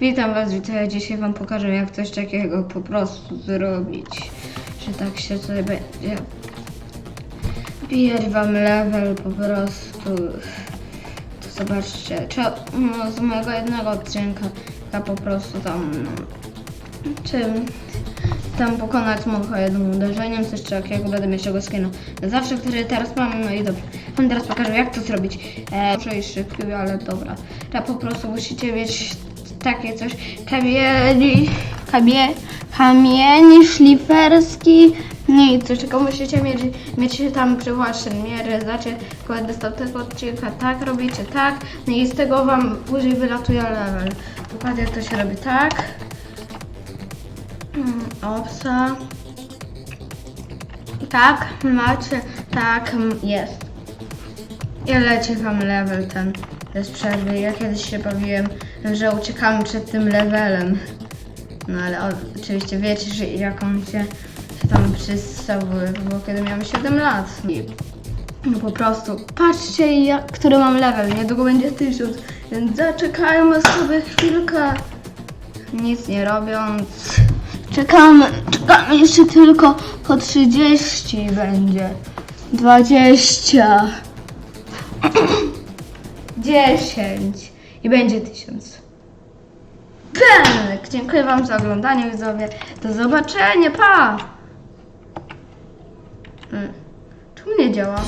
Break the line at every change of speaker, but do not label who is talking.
Witam Was, witam. Dzisiaj Wam pokażę, jak coś takiego po prostu zrobić. Że tak się sobie będzie. Bijać Wam level po prostu. To zobaczcie. Trzeba, no, z mojego jednego odcinka ja po prostu tam. No, czym tam pokonać smoka jednym uderzeniem, coś takiego, będę mieć tego skina na zawsze, który teraz mam, no i dobrze. Wam teraz pokażę jak to zrobić. E, muszę iść szybki, ale dobra. To po prostu musicie mieć takie coś, kamieni, kamie, kamień szliferski, i coś takiego musicie mieć, mieć tam przywołać ten miary, znacie, będę z odcinka tak robicie, tak, no i z tego wam później wylatuje level. Dokładnie to się robi tak. Mm, Opsa. Tak, macie, tak, jest. I leci wam level ten bez przerwy. Ja kiedyś się bawiłem, że uciekamy przed tym levelem. No ale oczywiście wiecie, że jak on się, tam przystał, było kiedy miałem 7 lat. I no po prostu, patrzcie, jak, który mam level, niedługo będzie 1000, więc zaczekajmy sobie chwilkę. Nic nie robiąc. Czekamy, czekamy jeszcze tylko po 30 będzie. 20. 10 i będzie 1000. Tak, dziękuję Wam za oglądanie widzowie. Do zobaczenia, pa! Mm. Czemu nie działa?